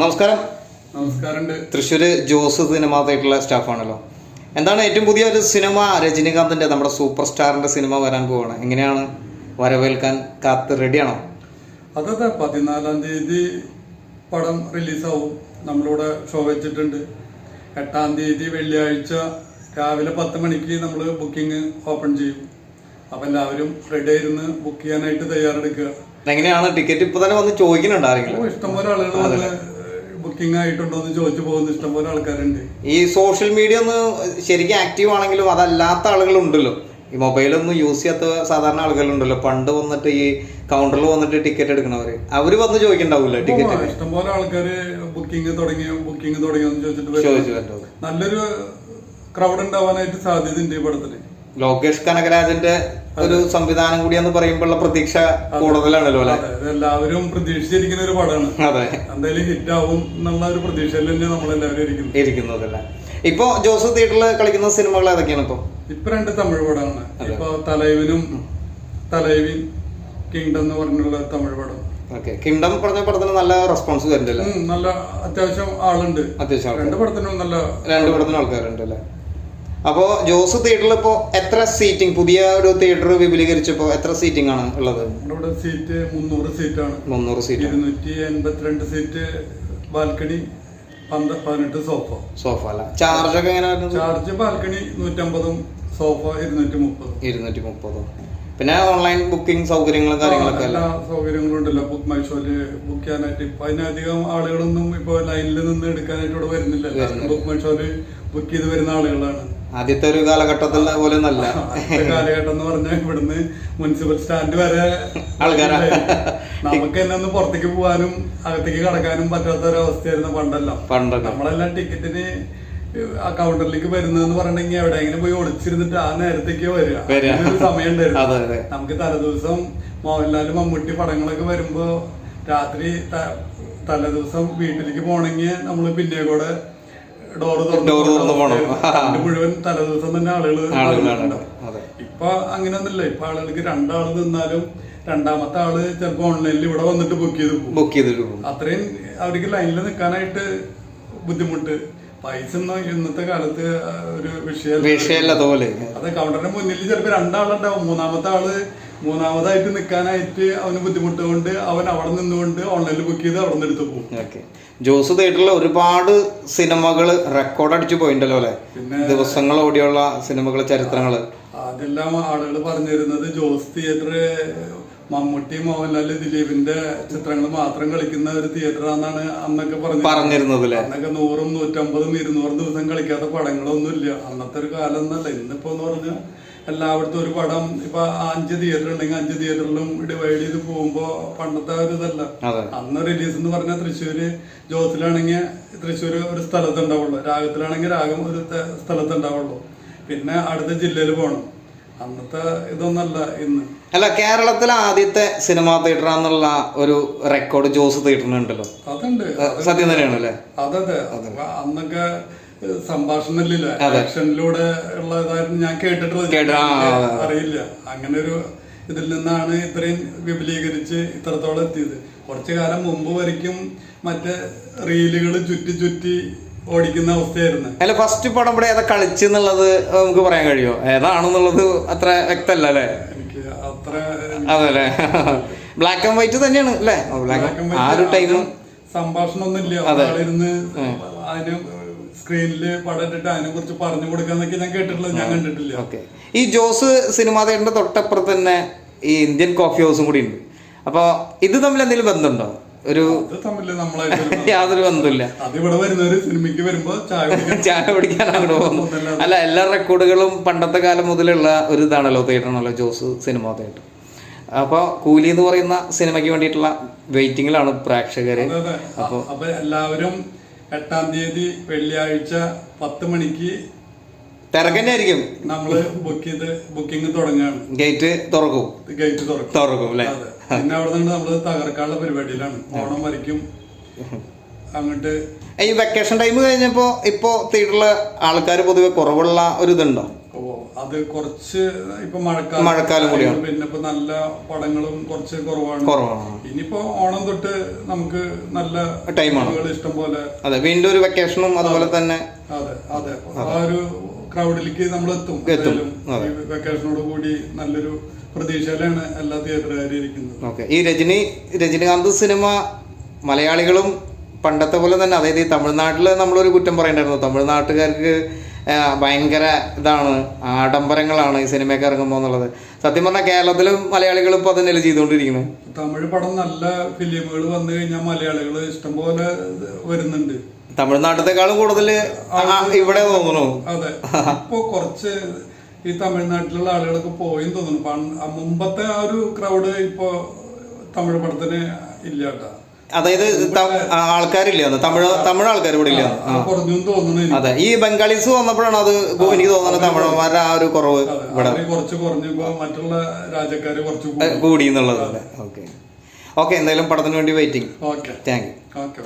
നമസ്കാരം. നമസ്കാരമുണ്ട്. തൃശ്ശൂര് ജോസ് സിനിമ തിയേറ്ററിലെ സ്റ്റാഫാണല്ലോ. എന്താണ് ഏറ്റവും പുതിയ ഒരു സിനിമ? രജനീകാന്തിന്റെ നമ്മുടെ സൂപ്പർ സ്റ്റാറിന്റെ സിനിമ വരാൻ പോവാണ്. എങ്ങനെയാണ്? വരവേൽക്കാൻ കാത്ത് റെഡിയാണോ അതെ പതിനാലാം തീയതി പടം റിലീസാവും നമ്മളിവിടെ ഷോ വെച്ചിട്ടുണ്ട്. എട്ടാം തീയതി വെള്ളിയാഴ്ച രാവിലെ പത്ത് മണിക്ക് നമ്മൾ ബുക്കിംഗ് ഓപ്പൺ ചെയ്യും. അപ്പം എല്ലാവരും റെഡി ആയിരുന്ന് ബുക്ക് ചെയ്യാനായിട്ട് തയ്യാറെടുക്കുക. എങ്ങനെയാണ്? ടിക്കറ്റ് ഇപ്പൊ തന്നെ വന്ന് ചോദിക്കുന്നുണ്ട് ആരെങ്കിലും? ഇഷ്ടംപോലെ ആളുകൾ ബുക്കിംഗ് ആയിട്ടുണ്ടോ എന്ന് ചോദിച്ചു പോകുന്ന ഇഷ്ടംപോലെ ആൾക്കാരുണ്ട്. ഈ സോഷ്യൽ മീഡിയ ഒന്ന് ശരിക്കും ആക്റ്റീവ് ആണെങ്കിലും അതല്ലാത്ത ആളുകളുണ്ടല്ലോ. ഈ മൊബൈലൊന്നും യൂസ് ചെയ്യാത്ത സാധാരണ ആളുകളുണ്ടല്ലോ. പണ്ട് വന്നിട്ട് ഈ കൗണ്ടറിൽ വന്നിട്ട് ടിക്കറ്റ് എടുക്കണവര്. അവർ വന്ന് ചോദിക്കണ്ടാവൂല ടിക്കറ്റ് ഇഷ്ടംപോലെ ആൾക്കാര് ബുക്കിംഗ് തുടങ്ങിയോ ബുക്കിംഗ് തുടങ്ങിയോ ചോദിച്ചിട്ട് ചോദിച്ചു നല്ലൊരു ക്രൗഡ് ഉണ്ടാവാനായിട്ട് സാധ്യതയുണ്ട് ഈ പടത്തിന് ലോകേഷ് കനകരാജന്റെ ഒരു സംവിധാനം കൂടി എന്ന് പറയുമ്പോഴുള്ള പ്രതീക്ഷ കൂടുതലാണല്ലോ അല്ലെ? എല്ലാവരും പ്രതീക്ഷിച്ചിരിക്കുന്ന ഒരു പടമാണ്. അതെ. എന്തായാലും ഹിറ്റ് ആവും എന്നുള്ള ഒരു പ്രതീക്ഷയിൽ തന്നെ നമ്മളെല്ലാവരും ഇരിക്കുന്നത്. ഇപ്പോ ഇപ്പൊ ജോസ് തിയേറ്ററിൽ കളിക്കുന്ന സിനിമകൾ ഏതൊക്കെയാണ് ഇപ്പൊ? ഇപ്പൊ രണ്ട് തമിഴ് പടമാണ്. ഇപ്പൊ തലൈവിനും തലൈവിൻ കിങ്ഡം എന്ന് പറഞ്ഞുള്ള തമിഴ് പടം. കിങ്ഡം പറഞ്ഞ പടത്തിന് നല്ല റെസ്പോൺസ് വരുന്നില്ല നല്ല അത്യാവശ്യം ആളുണ്ട്. അത്യാവശ്യം രണ്ട് പടത്തിനും നല്ല രണ്ട് പടത്തിനും ആൾക്കാരുണ്ട് അല്ലേ അപ്പോ ജോസ് തിയേറ്ററിൽ ഇപ്പോ എത്ര സീറ്റിംഗ് പുതിയ ഒരു തിയേറ്റർ വിപുലീകരിച്ചപ്പോ എത്ര സീറ്റിംഗ് ആണ് ഉള്ളത്? ഇവിടെ സീറ്റ് മുന്നൂറ് സീറ്റാണ് മുന്നൂറ് സീറ്റ് ഇരുന്നൂറ്റി എൺപത്തിരണ്ട് സീറ്റ് ബാൽക്കണി പതിനെട്ട് സോഫ സോഫ അല്ല? ചാർജ് ഒക്കെ എങ്ങനെ ചാർജ് ബാൽക്കണി നൂറ്റമ്പതും സോഫ ഇരുന്നൂറ്റി മുപ്പതും ഇരുന്നൂറ്റി മുപ്പതോ പിന്നെ ഓൺലൈൻ ബുക്കിംഗ് സൗകര്യങ്ങളും കാര്യങ്ങളൊക്കെ എല്ലാ സൗകര്യങ്ങളും ഉണ്ടല്ലോ. ബുക്ക് മൈ ഷോയിൽ ബുക്ക് ചെയ്യാനായിട്ട്. ഇപ്പൊ അതിനധികം ആളുകളൊന്നും ഇപ്പൊ ലൈനിൽ നിന്ന് എടുക്കാനായിട്ട് ഇവിടെ വരുന്നില്ല. ബുക്ക് മൈ ഷോയിൽ ബുക്ക് ചെയ്ത് വരുന്ന ആളുകളാണ്. ആദ്യത്തെ ഒരു കാലഘട്ടത്തിൽ പോലെ നല്ല കാലഘട്ടം എന്ന് പറഞ്ഞാൽ ഇവിടുന്ന് മുനിസിപ്പൽ സ്റ്റാൻഡ് വരെ ആൾക്കാരാ. നമുക്ക് തന്നെ ഒന്ന് പുറത്തേക്ക് പോകാനും അകത്തേക്ക് കടക്കാനും പറ്റാത്ത ഒരു അവസ്ഥയായിരുന്നു പണ്ടെല്ലാം. നമ്മളെല്ലാം ടിക്കറ്റിന് ആ കൗണ്ടറിലേക്ക് വരുന്നതെന്ന് പറഞ്ഞിട്ടുണ്ടെങ്കിൽ എവിടെയെങ്കിലും പോയി ഒളിച്ചിരുന്നിട്ട് ആ നേരത്തേക്ക് വരിക. സമയം ഉണ്ടായിരുന്നു. നമുക്ക് തലേദിവസം മോഹൻലാൽ മമ്മൂട്ടി പടങ്ങളൊക്കെ വരുമ്പോ രാത്രി തലേദിവസം വീട്ടിലേക്ക് പോണെങ്കിൽ നമ്മൾ പിന്നെ കൂടെ ഡോറ് Door തുറന്ന് പോണം. മുഴുവൻ തലേദിവസം തന്നെ ആളുകൾ ഇപ്പൊ അങ്ങനെയൊന്നുമില്ല. ഇപ്പൊ ആളുകൾക്ക് രണ്ടാൾ നിന്നാലും രണ്ടാമത്തെ ആൾ ചിലപ്പോ ഓൺലൈനിൽ ഇവിടെ വന്നിട്ട് ബുക്ക് ചെയ്ത് ബുക്ക് ചെയ്തിട്ട് പോകും. അത്രയും അവർക്ക് ലൈനിൽ നിൽക്കാനായിട്ട് ബുദ്ധിമുട്ട്. പൈസ ഒന്നും ഇന്നത്തെ കാലത്ത് ഒരു വിഷയം അതെ പോലെ അത് കൗണ്ടറിന്റെ മുന്നിൽ ചിലപ്പോ രണ്ടാളുണ്ടാവും. മൂന്നാമത്തെ ആൾ മൂന്നാമതായിട്ട് നിൽക്കാനായിട്ട് അവന് ബുദ്ധിമുട്ട് കൊണ്ട് അവൻ അവിടെ നിന്നുകൊണ്ട് ഓൺലൈനിൽ ബുക്ക് ചെയ്ത് അവിടെ നിന്ന് എടുത്ത് പോകും ഓക്കെ. ജോസ് തിയേറ്ററിൽ ഒരുപാട് സിനിമകൾ റെക്കോർഡ് അടിച്ചു പോയിണ്ടല്ലോ അല്ലെ? പിന്നെ ദിവസങ്ങൾ ഓടിയുള്ള സിനിമകൾ ചരിത്രങ്ങൾ അതെല്ലാം ആളുകൾ പറഞ്ഞു തരുന്നത് ജോസ് തിയേറ്റർ മമ്മൂട്ടി മോഹൻലാൽ ദിലീപിന്റെ ചിത്രങ്ങൾ മാത്രം കളിക്കുന്ന ഒരു തിയേറ്ററാന്നാണ് അന്നൊക്കെ പറഞ്ഞു പറഞ്ഞിരുന്നത് അന്നൊക്കെ നൂറും നൂറ്റമ്പതും ഇരുന്നൂറും ദിവസം കളിക്കാത്ത പടങ്ങളൊന്നുമില്ല. അന്നത്തെ ഒരു കാലം എന്നല്ല ഇന്നിപ്പോ എന്ന് പറഞ്ഞാൽ എല്ലായിടത്തും ഒരു പടം ഇപ്പൊ അഞ്ച് തിയേറ്റർ ഉണ്ടെങ്കിൽ അഞ്ച് തിയേറ്ററിലും ഡിവൈഡ് ചെയ്ത് പോകുമ്പോ പണ്ടത്തെ ഒരു ഇതല്ല. അന്ന് റിലീസ് എന്ന് പറഞ്ഞാൽ തൃശ്ശൂര് ജോസിലാണെങ്കിൽ തൃശ്ശൂര് ഒരു സ്ഥലത്ത് ഉണ്ടാവുള്ളൂ. രാഗത്തിലാണെങ്കിൽ രാഗം ഒരു സ്ഥലത്ത് ഉണ്ടാവുള്ളൂ. പിന്നെ അടുത്ത ജില്ലയിൽ പോകണം അന്നത്തെ ഇതൊന്നല്ല ഇന്ന്. അല്ല കേരളത്തിലെ ആദ്യത്തെ സിനിമാ തിയേറ്റർ എന്നുള്ള ഒരു റെക്കോർഡ് ജോസ് തിയേറ്ററിനുണ്ടല്ലോ അതുണ്ട്. സത്യം തന്നെയാണല്ലേ? അതെ. അതെ. അന്നൊക്കെ ഏഹ്, സംഭാഷണമില്ല ആക്ഷനിലൂടെ ഉള്ളതായിരുന്നു ഞാൻ കേട്ടിട്ടുള്ളത്. കേട്ട- അറിയില്ല. അങ്ങനെ ഒരു ഇതിൽ നിന്നാണ് ഇത്രയും വിപുലീകരിച്ച് ഇത്രത്തോളം എത്തിയത്. കുറച്ചു കാലം മുമ്പ് വരയ്ക്കും മറ്റേ റീലുകൾ ചുറ്റി ചുറ്റി ഓടിക്കുന്ന അവസ്ഥയായിരുന്നു. അല്ല ഫസ്റ്റ് പടം ഇവിടെ ഏതാ കളിച്ചെന്നുള്ളത് നമുക്ക് പറയാൻ കഴിയുമോ ഏതാണെന്നുള്ളത് അത്ര വ്യക്തമല്ല അല്ലേ? എനിക്ക് അത്ര അതല്ലേ ബ്ലാക്ക് ആൻഡ് വൈറ്റ് തന്നെയാണ് അല്ലേ? ബ്ലാക്ക് ആ ഒരു ടൈം സംഭാഷണമൊന്നുമില്ല. ഒരാളിരുന്ന് അതിന് സ്ക്രീനിൽ പടം ഇട്ടിട്ട് അതിനെ കുറിച്ച് പറഞ്ഞു കൊടുക്കാന്നൊക്കെ ഞാൻ കേട്ടിട്ടുള്ളത് ഞാൻ കണ്ടിട്ടില്ല. ഓക്കെ. ഈ ജോസ് സിനിമാ തിയേറ്ററിന്റെ തൊട്ടപ്പുറത്ത് തന്നെ ഈ ഇന്ത്യൻ കോഫി ഹൗസും കൂടി ഉണ്ട്. അപ്പൊ ഇത് തമ്മിൽ എന്തെങ്കിലും ബന്ധമുണ്ടോ? ഒരു യാതൊരു ബന്ധമില്ല അതിവിടെ വരുന്നവര് സിനിമയ്ക്ക് വരുമ്പോ ചായ പിടിക്കാനാണ് അങ്ങോട്ട് പോകുന്നു. അല്ല എല്ലാ റെക്കോർഡുകളും പണ്ടത്തെ കാലം മുതലുള്ള ഒരു ഇതാണല്ലോ തിയേറ്ററാണല്ലോ ജോസ് സിനിമ തിയേറ്റർ. അപ്പോൾ കൂലി എന്ന് പറയുന്ന സിനിമയ്ക്ക് വേണ്ടിയിട്ടുള്ള വെയിറ്റിംഗിലാണ് പ്രേക്ഷകര്. അപ്പോൾ എല്ലാവരും എട്ടാം തീയതി വെള്ളിയാഴ്ച പത്ത് മണിക്ക് തിരക്കന്നെയായിരിക്കും. നമ്മൾ ബുക്ക് ചെയ്ത് ബുക്കിംഗ് തുടങ്ങുകയാണ്. ഗേറ്റ് തുറക്കും. ഗേറ്റ് തുറക്കും. തുറക്കും അല്ലേ? പിന്നെ അവിടെ നിന്ന് നമ്മൾ തകർക്കാനുള്ള പരിപാടിയിലാണ്. ഓണം വരയ്ക്കും. അങ്ങോട്ട് ഈ വെക്കേഷൻ ടൈം കഴിഞ്ഞപ്പോ ഇപ്പോ തിയേറ്ററിൽ ആൾക്കാർ പൊതുവെ കുറവുള്ള ഒരു ഇതുണ്ടോ? അത് കുറച്ച് ഇപ്പൊ മഴക്കാലം മഴക്കാലം കൂടിയാണ്. പിന്നെ ഇപ്പൊ നല്ല പടങ്ങളും കുറച്ച് കുറവാണ്. കുറവാണ്. ഇനിയിപ്പോ ഓണം തൊട്ട് നമുക്ക് നല്ല ടൈമാണ് ഇഷ്ടം പോലെ അതെ വീണ്ടും ഒരു വെക്കേഷനും അതുപോലെ തന്നെ അതെ അതെ. ആ ഒരു ക്രൗഡിലേക്ക് നമ്മൾ എത്തും. എത്തും. വെക്കേഷനോട് കൂടി നല്ലൊരു പ്രതീക്ഷയിലാണ് എല്ലാ തിയേറ്ററുകാരും ഇരിക്കുന്നത്. ഓക്കെ. ഈ രജനി രജനികാന്ത് സിനിമ മലയാളികളും പണ്ടത്തെ പോലെ തന്നെ അതായത് ഈ തമിഴ്നാട്ടിൽ നമ്മളൊരു കുറ്റം പറയണ്ടായിരുന്നു. തമിഴ്നാട്ടുകാർക്ക് ഭയങ്കര ഇതാണ്. ആഡംബരങ്ങളാണ് ഈ സിനിമയൊക്കെ ഇറങ്ങുമ്പോൾ എന്നുള്ളത്. സത്യം പറഞ്ഞാൽ കേരളത്തിലും മലയാളികൾ ഇപ്പോൾ അതന്നെയല്ലേ ചെയ്തുകൊണ്ടിരിക്കുന്നത് തമിഴ് പടം നല്ല ഫിലിമുകൾ വന്നു കഴിഞ്ഞാൽ മലയാളികൾ ഇഷ്ടംപോലെ വരുന്നുണ്ട്. തമിഴ്നാട്ടിലേക്കാളും കൂടുതൽ ഇവിടെ തോന്നുന്നു. അതെ. ഇപ്പൊ കുറച്ച് ഈ തമിഴ്നാട്ടിലുള്ള ആളുകളൊക്കെ പോയി തോന്നുന്നു. മുമ്പത്തെ ആ ഒരു ക്രൗഡ് ഇപ്പൊ തമിഴ് പടത്തിന് ഇല്ല കേട്ടാ. അതായത് ആൾക്കാരില്ല തമിഴ് തമിഴ് ആൾക്കാർ ഇവിടെ ഇല്ല അതെ. ഈ ബംഗാളീസ് വന്നപ്പോഴാണ് അത് എനിക്ക് തോന്നുന്നത് തമിഴന്മാരുടെ ആ ഒരു കുറവ് ഇവിടെ? മറ്റുള്ള രാജ്യക്കാര് കുറച്ച് കൂടി. എന്നുള്ളത്. ഓക്കെ. ഓക്കെ എന്തായാലും പടത്തിന് വേണ്ടി വെയിറ്റിംഗ് താങ്ക് യു